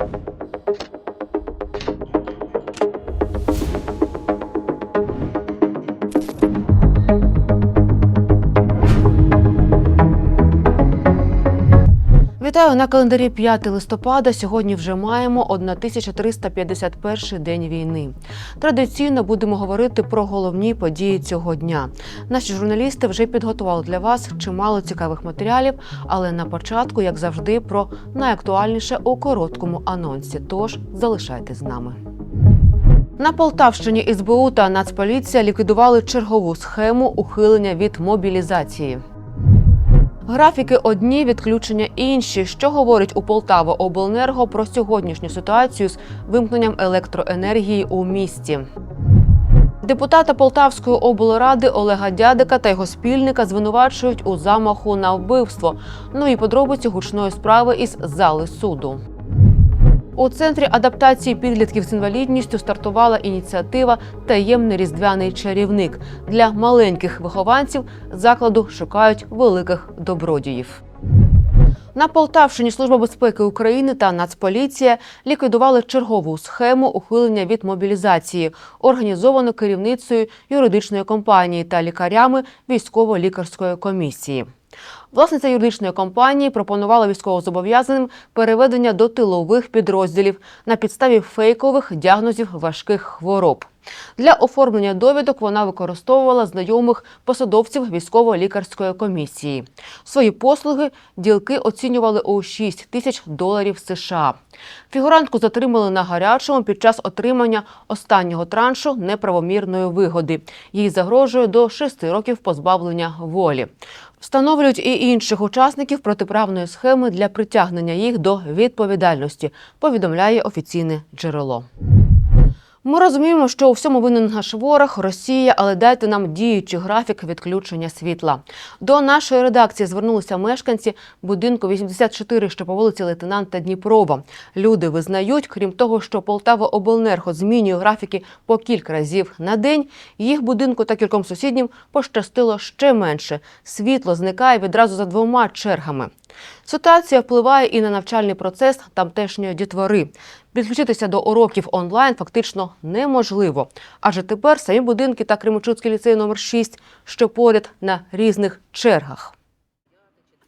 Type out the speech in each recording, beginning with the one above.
you. Вітаю на календарі 5 листопада. Сьогодні вже маємо 1351 день війни. Традиційно будемо говорити про головні події цього дня. Наші журналісти вже підготували для вас чимало цікавих матеріалів, але на початку, як завжди, про найактуальніше у короткому анонсі. Тож залишайтесь з нами. На Полтавщині СБУ та Нацполіція ліквідували чергову схему ухилення від мобілізації. Графіки одні, відключення інші. Що говорить у Полтаво Обленерго про сьогоднішню ситуацію з вимкненням електроенергії у місті? Депутата Полтавської облради Олега Дядика та його спільника звинувачують у замаху на вбивство. Нові подробиці гучної справи із зали суду. У центрі адаптації підлітків з інвалідністю стартувала ініціатива Таємний різдвяний чарівник для маленьких вихованців закладу шукають великих добродіїв. На Полтавщині Служба безпеки України та Нацполіція ліквідували чергову схему ухилення від мобілізації, організовану керівницею юридичної компанії та лікарями військово-лікарської комісії. Власниця юридичної компанії пропонувала військовозобов'язаним переведення до тилових підрозділів на підставі фейкових діагнозів важких хвороб. Для оформлення довідок вона використовувала знайомих посадовців військово-лікарської комісії. Свої послуги ділки оцінювали у 6 тисяч доларів США. Фігурантку затримали на гарячому під час отримання останнього траншу неправомірної вигоди. Їй загрожує до 6 років позбавлення волі. Встановлюють і інших учасників протиправної схеми для притягнення їх до відповідальності, повідомляє офіційне джерело. Ми розуміємо, що у всьому винен наш ворог Росія, але дайте нам діючий графік відключення світла. До нашої редакції звернулися мешканці будинку 84, що по вулиці лейтенанта Дніпрова. Люди визнають, крім того, що Полтава Обленерго змінює графіки по кілька разів на день. Їх будинку та кільком сусіднім пощастило ще менше. Світло зникає відразу за двома чергами. Ситуація впливає і на навчальний процес тамтешньої дітвори. Підключитися до уроків онлайн фактично неможливо, адже тепер самі будинки та Кременчуцький ліцей номер 6 що поряд на різних чергах.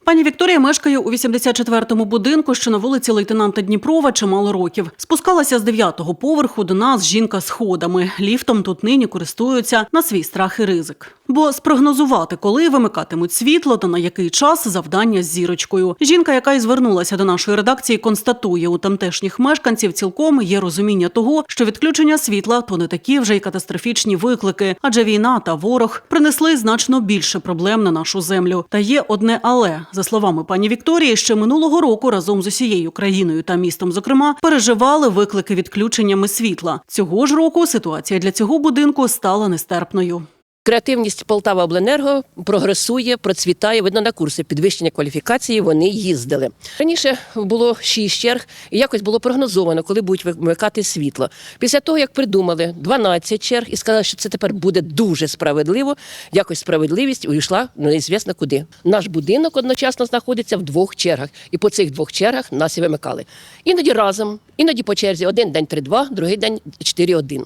Пані Вікторія мешкає у 84-му будинку, що на вулиці лейтенанта Дніпрова чимало років. Спускалася з 9-го поверху до нас жінка сходами. Ліфтом тут нині користуються на свій страх і ризик. Бо спрогнозувати, коли вимикатимуть світло та на який час завдання з зірочкою. Жінка, яка й звернулася до нашої редакції, констатує у тамтешніх мешканців цілком є розуміння того, що відключення світла то не такі вже й катастрофічні виклики, адже війна та ворог принесли значно більше проблем на нашу землю. Та є одне але за словами пані Вікторії, ще минулого року разом з усією країною та містом, зокрема, переживали виклики відключеннями світла. Цього ж року ситуація для цього будинку стала нестерпною. Креативність Полтава Обленерго прогресує, процвітає. Видно на курси підвищення кваліфікації. Вони їздили раніше. Було шість черг, і якось було прогнозовано, коли будуть вимикати світло. Після того як придумали 12 черг і сказали, що це тепер буде дуже справедливо. Якось справедливість увійшла ну, неізвісно куди. Наш будинок одночасно знаходиться в двох чергах, і по цих двох чергах нас і вимикали. Іноді разом, іноді по черзі. Один день 3-2, другий день 4-1.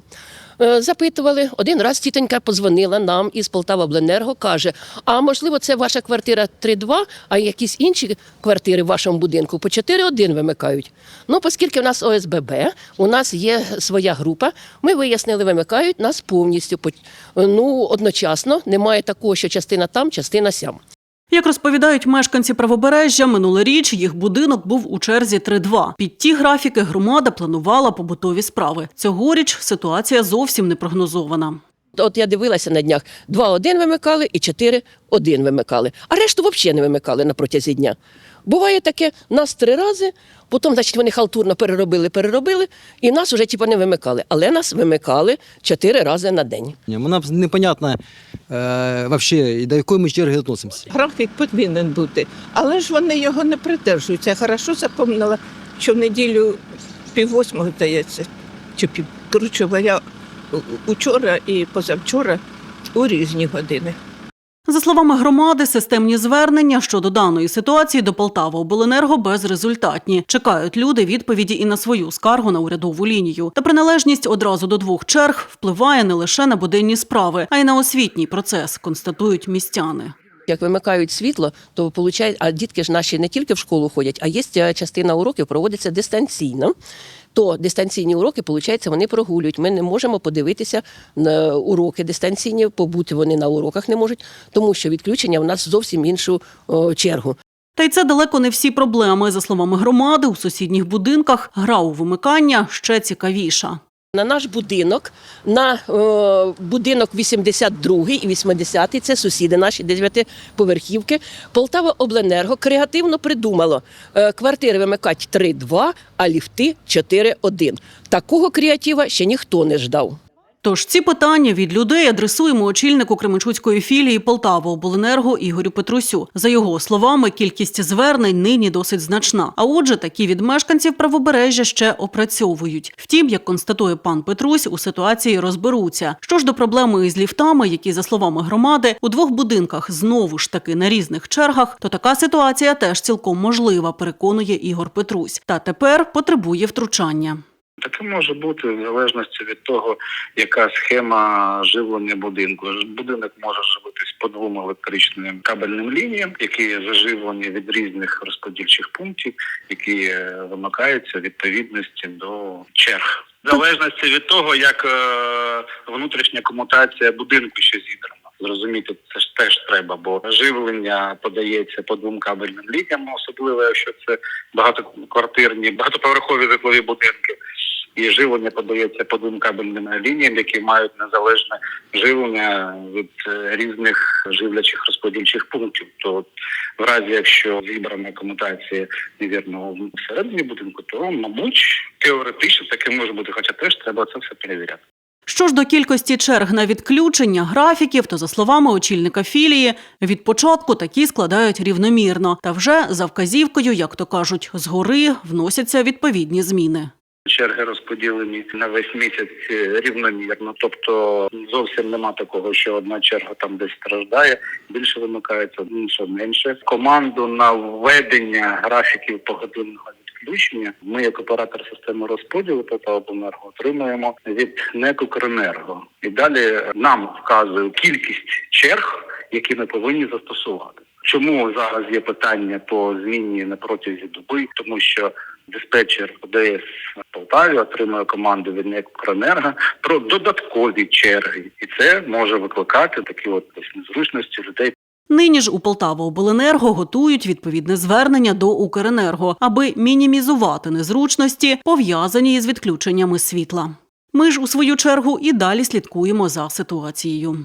Е, Запитували один раз тітонька позвонила нам із Полтава-Обленерго, каже: а можливо, це ваша квартира 3-2, а якісь інші квартири в вашому будинку по 4-1 вимикають. Ну, оскільки в нас ОСББ, у нас є своя група, ми вияснили, вимикають нас повністю. Ну, одночасно немає такого, що частина там, частина сям. Як розповідають мешканці правобережжя, минулоріч їх будинок був у черзі 3-2. Під ті графіки громада планувала побутові справи. Цьогоріч ситуація зовсім не прогнозована. От я дивилася на днях: 2-1 вимикали і 4-1 вимикали. А решту взагалі не вимикали на протязі дня. Буває таке, нас три рази, потім, значить, вони халтурно переробили, переробили, і нас вже типу, не вимикали. Але нас вимикали чотири рази на день. Ні, Нам непонятно е, вообще, до якої ми черги відносимося. Графік повинен бути, але ж вони його не придержуються. Я хорошо запам'ятала, що в неділю пів восьмого, здається, чи пів коротше говоря, учора і позавчора у різні години. За словами громади, системні звернення щодо даної ситуації до Полтава обленерго безрезультатні. Чекають люди відповіді і на свою скаргу на урядову лінію. Та приналежність одразу до двох черг впливає не лише на буденні справи, а й на освітній процес, констатують містяни. Як вимикають світло, то получають, а дітки ж наші не тільки в школу ходять, а є е, частина уроків проводиться дистанційно. То дистанційні уроки, виходить, вони прогулюють. Ми не можемо подивитися на уроки дистанційні, побути вони на уроках не можуть, тому що відключення в нас зовсім іншу чергу. Та й це далеко не всі проблеми. За словами громади, у сусідніх будинках гра у вимикання ще цікавіша. На наш будинок, на е, будинок 82 і 80, це сусіди наші дев'ятиповерхівки. Полтава Обленерго креативно придумало е, квартири вимикати 3-2, а ліфти 4-1. Такого креатива ще ніхто не ждав. Тож ці питання від людей адресуємо очільнику Кременчуцької філії Полтава Обленерго Ігорю Петрусю. За його словами, кількість звернень нині досить значна. А отже, такі від мешканців правобережжя ще опрацьовують. Втім, як констатує пан Петрусь, у ситуації розберуться. Що ж до проблеми із ліфтами, які, за словами громади, у двох будинках знову ж таки на різних чергах, то така ситуація теж цілком можлива, переконує Ігор Петрусь. Та тепер потребує втручання. Таке може бути в залежності від того, яка схема живлення будинку. Будинок може живитись по двом електричним кабельним лініям, які заживлені від різних розподільчих пунктів, які е, вимикаються відповідності до черг. В залежності від того, як е, внутрішня комутація будинку ще зібрана. Зрозуміти це ж теж треба, бо живлення подається по двом кабельним лініям, особливо якщо це багатоквартирні, багатоповерхові житлові будинки. І живлення подається по двом кабельним лініям, які мають незалежне живлення від е, різних живлячих розподільчих пунктів. То в разі, якщо зібрана комутація невірно всередині будинку, то мабуть теоретично таке може бути, хоча теж треба це все перевіряти. Що ж до кількості черг на відключення графіків, то за словами очільника філії, від початку такі складають рівномірно, та вже за вказівкою, як то кажуть, згори вносяться відповідні зміни. Черги розподілені на весь місяць е, рівномірно, тобто зовсім нема такого, що одна черга там десь страждає, більше вимикається, інша менше. Команду на введення графіків погодинного відключення ми, як оператор системи розподілу Полтавобленерго, отримуємо від НЕК «Укренерго». І далі нам вказує кількість черг, які ми повинні застосувати. Чому зараз є питання по зміні на протязі доби? Тому що диспетчер ОДС Полтаві отримує команду від «Укренерго» про додаткові черги, і це може викликати такі от незручності людей. Нині ж у Полтаваобленерго готують відповідне звернення до Укренерго, аби мінімізувати незручності, пов'язані із відключеннями світла. Ми ж у свою чергу і далі слідкуємо за ситуацією.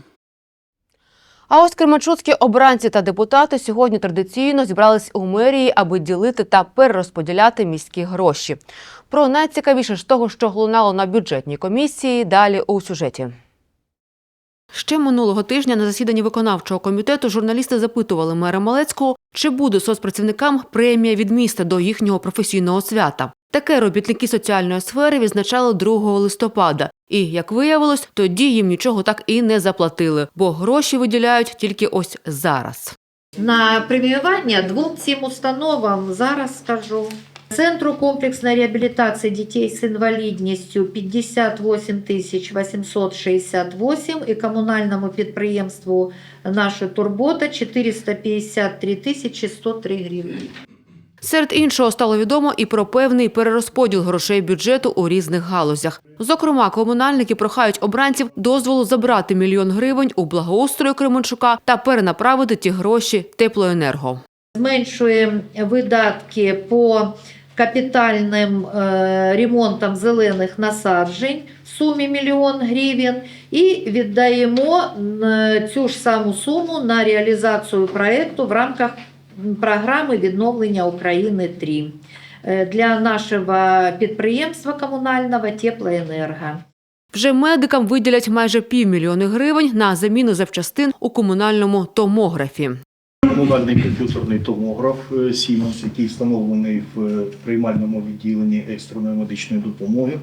А ось кременчуцькі обранці та депутати сьогодні традиційно зібрались у мерії, аби ділити та перерозподіляти міські гроші. Про найцікавіше з того, що лунало на бюджетній комісії, далі у сюжеті. Ще минулого тижня на засіданні виконавчого комітету журналісти запитували мера Малецького, чи буде соцпрацівникам премія від міста до їхнього професійного свята. Таке робітники соціальної сфери відзначали 2 листопада. І, як виявилось, тоді їм нічого так і не заплатили, бо гроші виділяють тільки ось зараз. На преміювання двом цим установам зараз скажу. Центру комплексної реабілітації дітей з інвалідністю 58 тисяч 868 і комунальному підприємству «Наша турбота» 453 тисячі 103 гривні. Серед іншого стало відомо і про певний перерозподіл грошей бюджету у різних галузях. Зокрема, комунальники прохають обранців дозволу забрати мільйон гривень у благоустрою Кременчука та перенаправити ті гроші теплоенерго. Зменшуємо видатки по капітальним е, ремонтам зелених насаджень в сумі мільйон гривень і віддаємо цю ж саму суму на реалізацію проекту в рамках програми відновлення України 3 е, для нашого підприємства комунального теплоенерго. Вже медикам виділять майже півмільйони гривень на заміну запчастин у комунальному томографі. Комунальний комп'ютерний томограф е, Siemens, який встановлений в е, приймальному відділенні екстреної медичної допомоги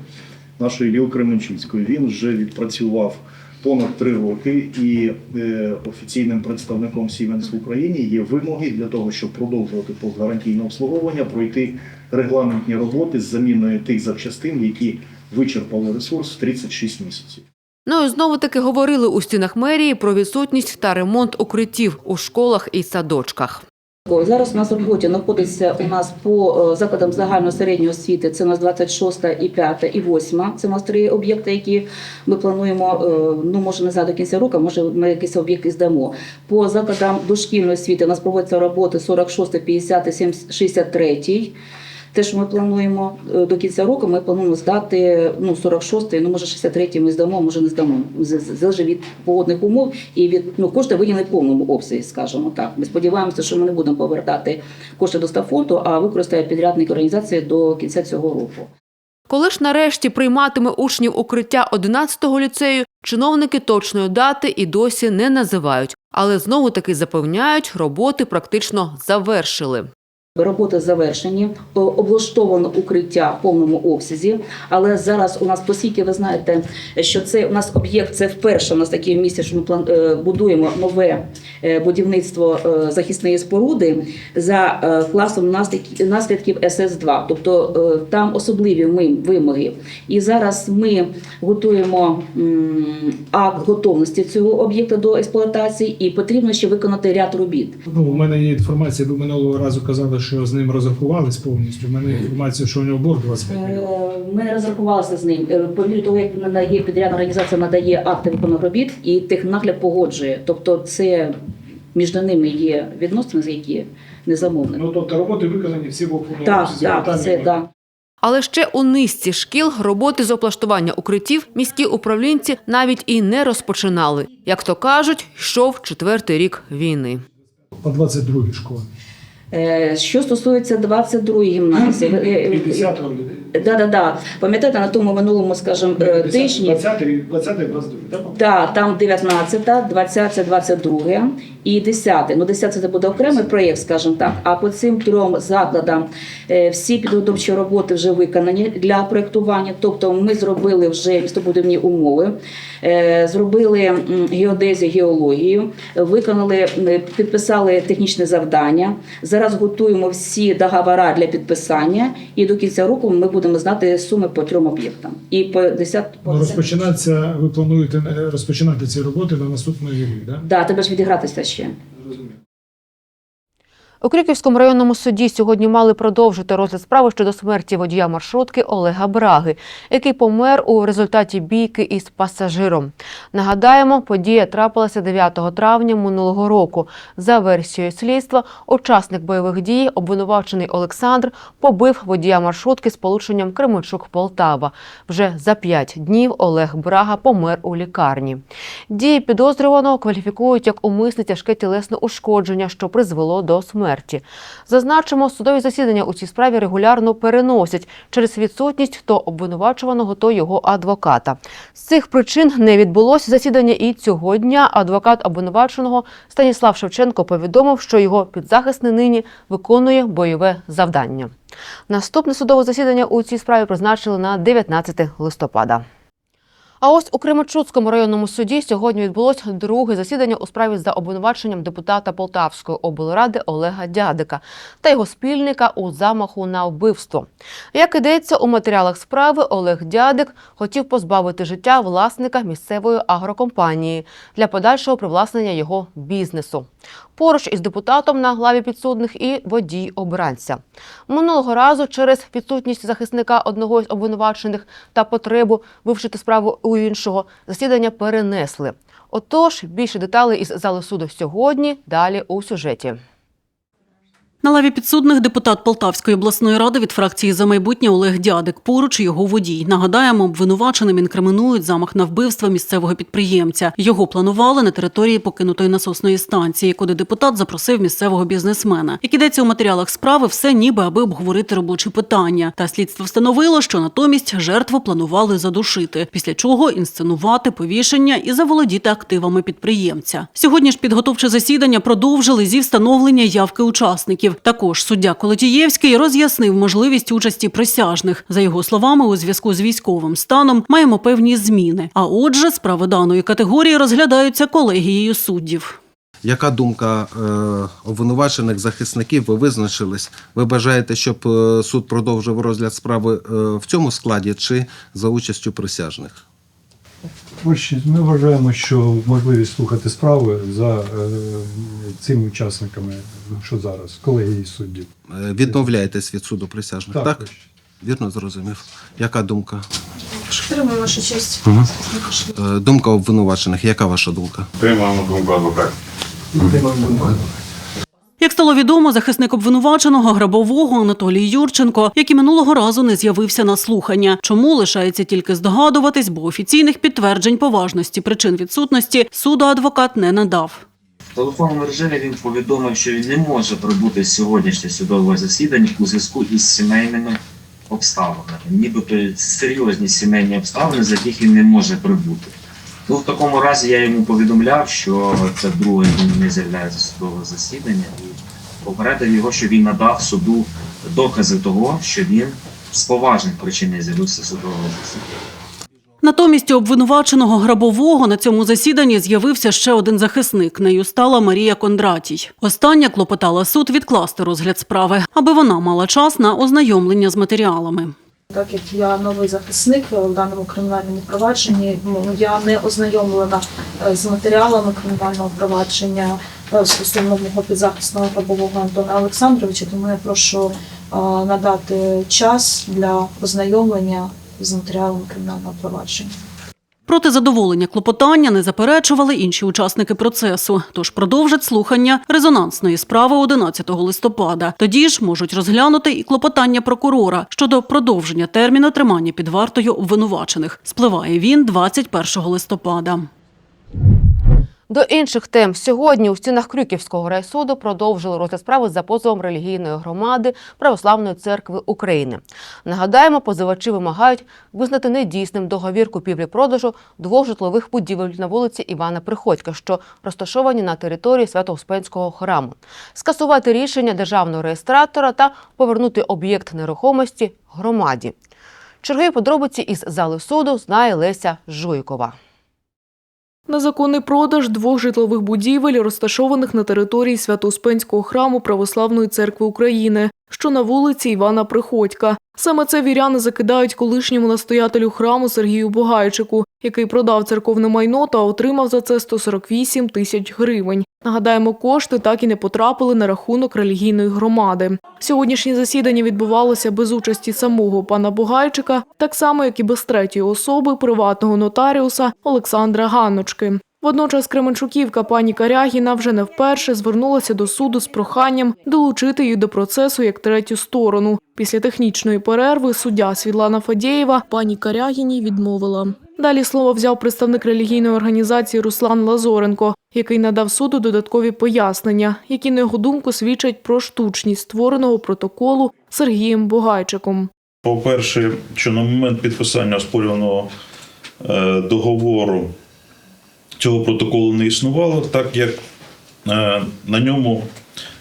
нашої Ліо Кременчуцької. Він вже відпрацював понад три роки, і е, офіційним представником Siemens в Україні є вимоги для того, щоб продовжувати постгарантійне обслуговування, пройти регламентні роботи з заміною тих запчастин, які вичерпали ресурс в 36 місяців. Ну знову таки говорили у стінах мерії про відсутність та ремонт укриттів у школах і садочках. Зараз у нас роботі знаходиться у нас по е, закладам загальної середньої освіти. Це у нас 26 і 5 і 8. Це у нас три об'єкти, які ми плануємо. е, Ну може не за до кінця року, може ми якісь об'єкти здамо. По закладам дошкільної освіти у нас проводяться роботи 46, 50, 70, 63. Те, що ми плануємо е, до кінця року, ми плануємо здати ну 46, ну може 63 ми здамо, може не здамо. Залежить від погодних умов і від ну кошти виділені в повному обсязі, скажімо так. Ми сподіваємося, що ми не будемо повертати кошти до стафонду, а використає підрядник організації до кінця цього року. Коли ж нарешті прийматиме учнів укриття 11-го ліцею, чиновники точної дати і досі не називають, але знову таки запевняють, роботи практично завершили. Роботи завершені, облаштовано укриття в повному обсязі. Але зараз у нас, оскільки ви знаєте, що це у нас об'єкт, це вперше у нас таке місце, що ми е, будуємо нове будівництво е, захисної споруди за е, класом наслідків, наслідків СС2. Тобто е, там особливі вимоги. І зараз ми готуємо акт готовності цього об'єкта до експлуатації, і потрібно ще виконати ряд робіт. Ну, у мене є інформація, ви минулого разу казали, що з ним розрахувались повністю. У мене інформація, що у нього борг 25 мільйонів. Е, Ми не розрахувалися з ним. Е, По мірі того, як надає підрядна організація надає акти виконаних робіт, і технагляд погоджує. Тобто, це між ними є відносини, які не замовлені. Ну, тобто роботи виконані всі в повному Так, так, це немає. Але ще у низці шкіл роботи з облаштування укриттів міські управлінці навіть і не розпочинали. Як то кажуть, йшов четвертий рік війни. По 22 школі. Е, Що стосується 22-ї гімназії, е, е, 50 людей. да, да, да. Пам'ятаєте, на тому минулому, скажімо, тижні 20 20 22 так? Так, там 19, 20, 22 і 10. Ну, 10 це буде окремий проєкт, скажімо так. А по цим трьом закладам е, всі підготовчі роботи вже виконані для проєктування. Тобто ми зробили вже містобудівні умови, е, зробили геодезію, геологію, виконали, підписали технічне завдання. Зараз готуємо всі договори для підписання, і до кінця року ми будемо знати суми по трьом об'єктам. І по 10 по Ну, 10 розпочинатися, ви плануєте е, розпочинати ці роботи на наступний рік, так? Да, тебе ж відігратися ще. condition. У Криківському районному суді сьогодні мали продовжити розгляд справи щодо смерті водія маршрутки Олега Браги, який помер у результаті бійки із пасажиром. Нагадаємо, подія трапилася 9 травня минулого року. За версією слідства, учасник бойових дій, обвинувачений Олександр, побив водія маршрутки з полученням Кременчук-Полтава. Вже за п'ять днів Олег Брага помер у лікарні. Дії підозрюваного кваліфікують як умисне тяжке тілесне ушкодження, що призвело до смерті. Зазначимо, судові засідання у цій справі регулярно переносять через відсутність то обвинувачуваного, то його адвоката. З цих причин не відбулося засідання і цього дня. Адвокат обвинуваченого Станіслав Шевченко повідомив, що його підзахисний нині виконує бойове завдання. Наступне судове засідання у цій справі призначили на 19 листопада. А ось у Кременчуцькому районному суді сьогодні відбулось друге засідання у справі за обвинуваченням депутата Полтавської облради Олега Дядика та його спільника у замаху на вбивство. Як ідеться у матеріалах справи, Олег Дядик хотів позбавити життя власника місцевої агрокомпанії для подальшого привласнення його бізнесу. Поруч із депутатом на главі підсудних і водій обранця. Минулого разу через відсутність захисника одного з обвинувачених та потребу вивчити справу у іншого засідання перенесли. Отож, більше деталей із зали суду сьогодні. Далі у сюжеті. На лаві підсудних депутат Полтавської обласної ради від фракції за майбутнє Олег Дядик. Поруч його водій. Нагадаємо, обвинуваченим інкримінують замах на вбивство місцевого підприємця. Його планували на території покинутої насосної станції, куди депутат запросив місцевого бізнесмена. Як ідеться у матеріалах справи, все ніби аби обговорити робочі питання. Та слідство встановило, що натомість жертву планували задушити, після чого інсценувати повішення і заволодіти активами підприємця. Сьогодні ж підготовче засідання продовжили зі встановлення явки учасників. Захисників. Також суддя Колотієвський роз'яснив можливість участі присяжних. За його словами, у зв'язку з військовим станом маємо певні зміни. А отже, справи даної категорії розглядаються колегією суддів. Яка думка е, обвинувачених захисників? Ви визначились? Ви бажаєте, щоб е, суд продовжив розгляд справи е, в цьому складі чи за участю присяжних? Ось ми вважаємо, що можливість слухати справи за е, цими учасниками, що зараз, колегії суддів. Е, Відмовляєтесь від суду присяжних, так? Так, Вірно зрозумів. Яка думка? Підтримую вашу честь. Угу. Е, Думка обвинувачених. Яка ваша думка? Приймаємо думку адвоката. Як стало відомо, захисник обвинуваченого грабового Анатолій Юрченко, як і минулого разу не з'явився на слухання. Чому лишається тільки здогадуватись, бо офіційних підтверджень поважності причин відсутності суду адвокат не надав. В телефонному режимі він повідомив, що він не може прибути з сьогоднішнє судове засідання у зв'язку із сімейними обставинами. Нібито серйозні сімейні обставини, з яких він не може прибути. Ну, в такому разі я йому повідомляв, що це друге він не з'являється з судового засідання і попередив його, що він надав суду докази того, що він з поважних причин не з'явився судового засідання. Натомість обвинуваченого грабового на цьому засіданні з'явився ще один захисник. Нею стала Марія Кондратій. Остання клопотала суд відкласти розгляд справи, аби вона мала час на ознайомлення з матеріалами. Так як я новий захисник в даному кримінальному провадженні, ну, я не ознайомлена е, з матеріалами кримінального провадження е, стосовно мого підзахисного рабового Антона Олександровича, тому я прошу е, надати час для ознайомлення з матеріалами кримінального провадження. Проти задоволення клопотання не заперечували інші учасники процесу. Тож продовжать слухання резонансної справи 11 листопада. Тоді ж можуть розглянути і клопотання прокурора щодо продовження терміну тримання під вартою обвинувачених. Спливає він 21 листопада. До інших тем сьогодні у стінах Крюківського райсуду продовжили розгляд справи за позовом релігійної громади Православної церкви України. Нагадаємо, позивачі вимагають визнати недійсним договір купівлі-продажу двох житлових будівель на вулиці Івана Приходька, що розташовані на території Свято-Успенського храму, скасувати рішення державного реєстратора та повернути об'єкт нерухомості громаді. Чергові подробиці із зали суду знає Леся Жуйкова. Незаконний продаж двох житлових будівель, розташованих на території Свято-Успенського храму Православної церкви України, що на вулиці Івана Приходька. Саме це віряни закидають колишньому настоятелю храму Сергію Бугайчику, який продав церковне майно та отримав за це 148 тисяч гривень. Нагадаємо, кошти так і не потрапили на рахунок релігійної громади. Сьогоднішнє засідання відбувалося без участі самого пана Бугайчика, так само як і без третьої особи приватного нотаріуса Олександра Ганночки. Водночас Кременчуківка пані Карягіна вже не вперше звернулася до суду з проханням долучити її до процесу як третю сторону. Після технічної перерви суддя Світлана Фадєєва пані Карягіні відмовила. Далі слово взяв представник релігійної організації Руслан Лазоренко, який надав суду додаткові пояснення, які на його думку свідчать про штучність створеного протоколу Сергієм Бугайчиком. По-перше, що на момент підписання оспорюваного е, договору цього протоколу не існувало, так як е, на ньому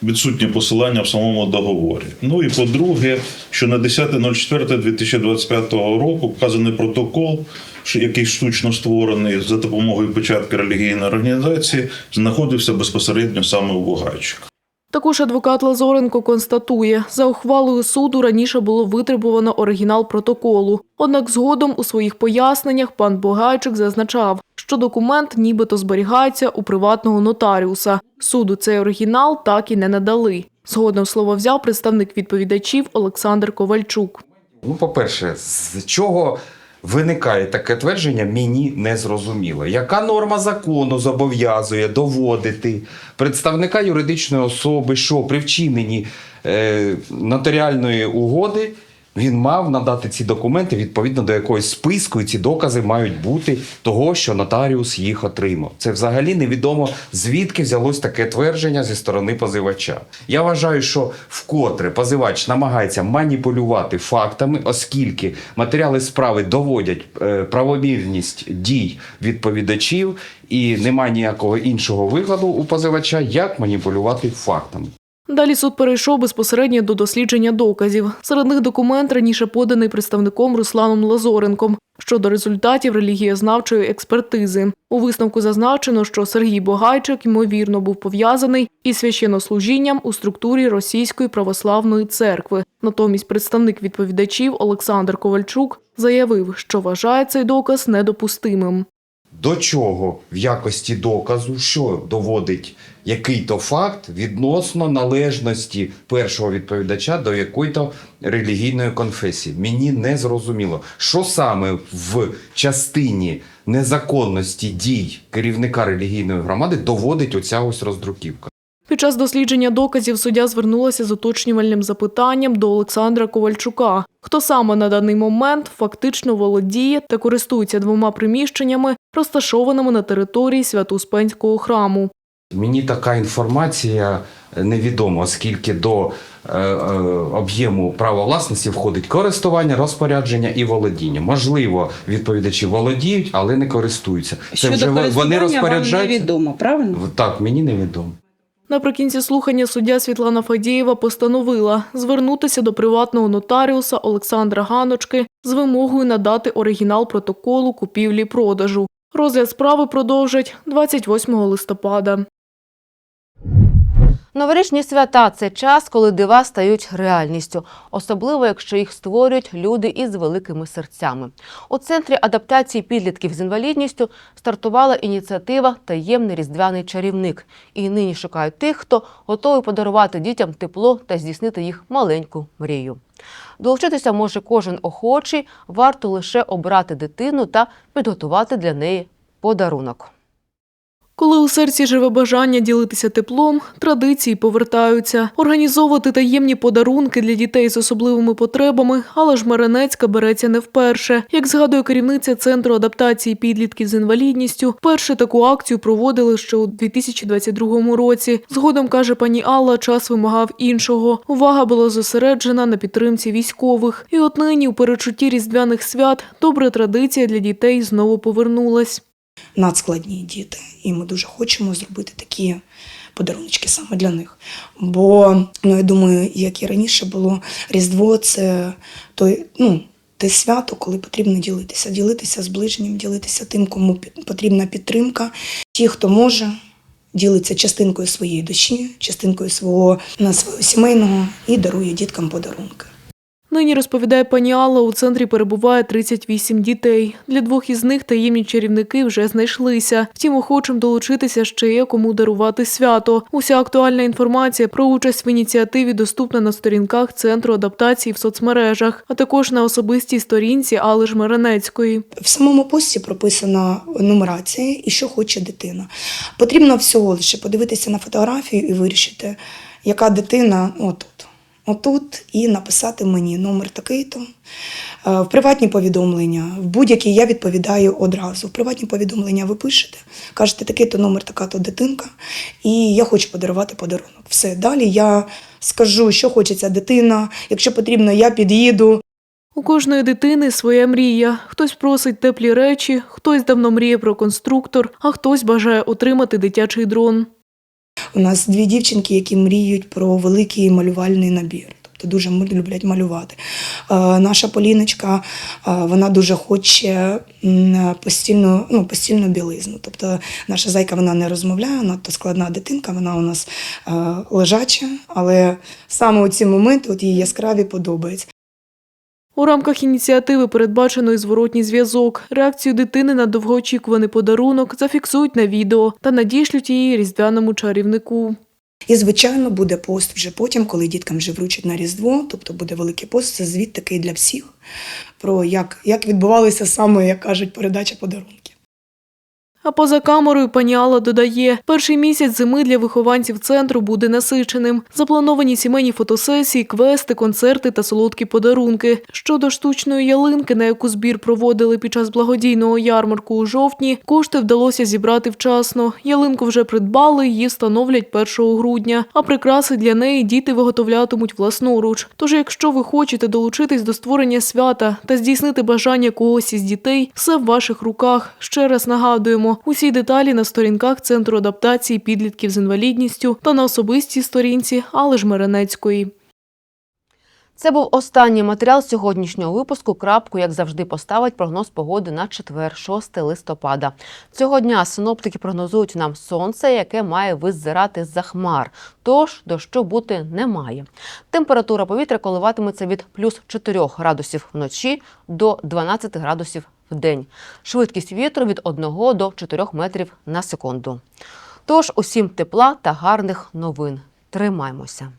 відсутнє посилання в самому договорі. Ну і по-друге, що на 10.04.2025 року вказаний протокол, який штучно створений за допомогою печатки релігійної організації, знаходився безпосередньо саме у Бугайчика. Також адвокат Лазоренко констатує, за ухвалою суду раніше було витребувано оригінал протоколу. Однак згодом у своїх поясненнях пан Богайчик зазначав, що документ нібито зберігається у приватного нотаріуса. Суду цей оригінал так і не надали. Згодом слово взяв представник відповідачів Олександр Ковальчук. Ну, по-перше, з чого виникає таке твердження, мені не зрозуміло. Яка норма закону зобов'язує доводити представника юридичної особи, що при вчиненні е, нотаріальної угоди він мав надати ці документи відповідно до якогось списку, і ці докази мають бути того, що нотаріус їх отримав. Це взагалі невідомо звідки взялось таке твердження зі сторони позивача. Я вважаю, що вкотре позивач намагається маніпулювати фактами, оскільки матеріали справи доводять е, правомірність дій відповідачів, і немає ніякого іншого вигляду у позивача, як маніпулювати фактами. Далі суд перейшов безпосередньо до дослідження доказів. Серед них документ раніше поданий представником Русланом Лазоренком щодо результатів релігієзнавчої експертизи. У висновку зазначено, що Сергій Богайчик ймовірно був пов'язаний із священнослужінням у структурі Російської православної церкви. Натомість представник відповідачів Олександр Ковальчук заявив, що вважає цей доказ недопустимим. До чого в якості доказу, що доводить який-то факт відносно належності першого відповідача до якої-то релігійної конфесії. Мені не зрозуміло, що саме в частині незаконності дій керівника релігійної громади доводить оця ось роздруківка. Під час дослідження доказів суддя звернулася з уточнювальним запитанням до Олександра Ковальчука, хто саме на даний момент фактично володіє та користується двома приміщеннями, розташованими на території Свято-Успенського храму. Мені така інформація невідома, оскільки до е, е, об'єму права власності входить користування, розпорядження і володіння. Можливо, відповідачі володіють, але не користуються. Це вже вони розпоряджаються. невідомо, правильно? Так, мені невідомо. Наприкінці слухання суддя Світлана Фадієва постановила звернутися до приватного нотаріуса Олександра Ганочки з вимогою надати оригінал протоколу купівлі-продажу. Розгляд справи продовжать 28 листопада. Новорічні свята це час, коли дива стають реальністю, особливо якщо їх створюють люди із великими серцями. У центрі адаптації підлітків з інвалідністю стартувала ініціатива Таємний різдвяний чарівник. І нині шукають тих, хто готовий подарувати дітям тепло та здійснити їх маленьку мрію. Долучитися може кожен охочий, варто лише обрати дитину та підготувати для неї подарунок. Коли у серці живе бажання ділитися теплом, традиції повертаються. Організовувати таємні подарунки для дітей з особливими потребами, але ж Маринецька береться не вперше. Як згадує керівниця центру адаптації підлітків з інвалідністю, перше таку акцію проводили ще у 2022 році. Згодом каже пані Алла, час вимагав іншого. Увага була зосереджена на підтримці військових. І от нині, у перечутті різдвяних свят, добра традиція для дітей знову повернулась. Надскладні діти, і ми дуже хочемо зробити такі подарунки саме для них. Бо ну я думаю, як і раніше було, Різдво це той, ну. Те свято, коли потрібно ділитися, ділитися з ближнім, ділитися тим, кому потрібна підтримка. Ті, хто може, ділиться частинкою своєї душі, частинкою свого на свого сімейного і дарує діткам подарунки. Нині розповідає пані Алла, у центрі перебуває 38 дітей. Для двох із них таємні чарівники вже знайшлися. Втім, охочим долучитися ще є кому дарувати свято. Уся актуальна інформація про участь в ініціативі доступна на сторінках центру адаптації в соцмережах, а також на особистій сторінці Алли Жмеренецької. В самому пості прописана нумерація і що хоче дитина. Потрібно всього лише подивитися на фотографію і вирішити, яка дитина отут. Отут і написати мені номер такий-то. Е, В приватні повідомлення, в будь-які я відповідаю одразу. В приватні повідомлення ви пишете, кажете, такий-то номер, така-то дитинка, і я хочу подарувати подарунок. Все, далі я скажу, що хочеться дитина. Якщо потрібно, я під'їду. У кожної дитини своя мрія. Хтось просить теплі речі, хтось давно мріє про конструктор, а хтось бажає отримати дитячий дрон. У нас дві дівчинки, які мріють про великий малювальний набір. Тобто дуже люблять малювати. Е, наша Поліночка, е, вона дуже хоче постільну, ну, постільну білизну. Тобто наша зайка вона не розмовляє, надто складна дитинка, вона у нас е, лежача, але саме у ці моменти от їй яскраві подобаються. У рамках ініціативи передбачено і зворотній зв'язок. Реакцію дитини на довгоочікуваний подарунок зафіксують на відео та надішлють її різдвяному чарівнику. І, звичайно, буде пост вже потім, коли діткам вже вручать на Різдво, тобто буде великий пост, це звіт такий для всіх, про як, як відбувалося саме, як кажуть, передача подарунків. А поза камерою пані Алла додає, перший місяць зими для вихованців центру буде насиченим. Заплановані сімейні фотосесії, квести, концерти та солодкі подарунки. Щодо штучної ялинки, на яку збір проводили під час благодійного ярмарку у жовтні, кошти вдалося зібрати вчасно. Ялинку вже придбали, її встановлять 1 грудня. А прикраси для неї діти виготовлятимуть власноруч. Тож, якщо ви хочете долучитись до створення свята та здійснити бажання когось із дітей, все в ваших руках. Ще раз нагадуємо, Усі деталі на сторінках Центру адаптації підлітків з інвалідністю та на особистій сторінці Алли Жмеренецької. Це був останній матеріал сьогоднішнього випуску. Крапку, як завжди, поставить прогноз погоди на четвер, 6 листопада. Цього дня синоптики прогнозують нам сонце, яке має визирати з-за хмар. Тож дощу бути не має. Температура повітря коливатиметься від плюс 4 градусів вночі до 12 градусів в день. Швидкість вітру від 1 до 4 метрів на секунду. Тож усім тепла та гарних новин. Тримаймося.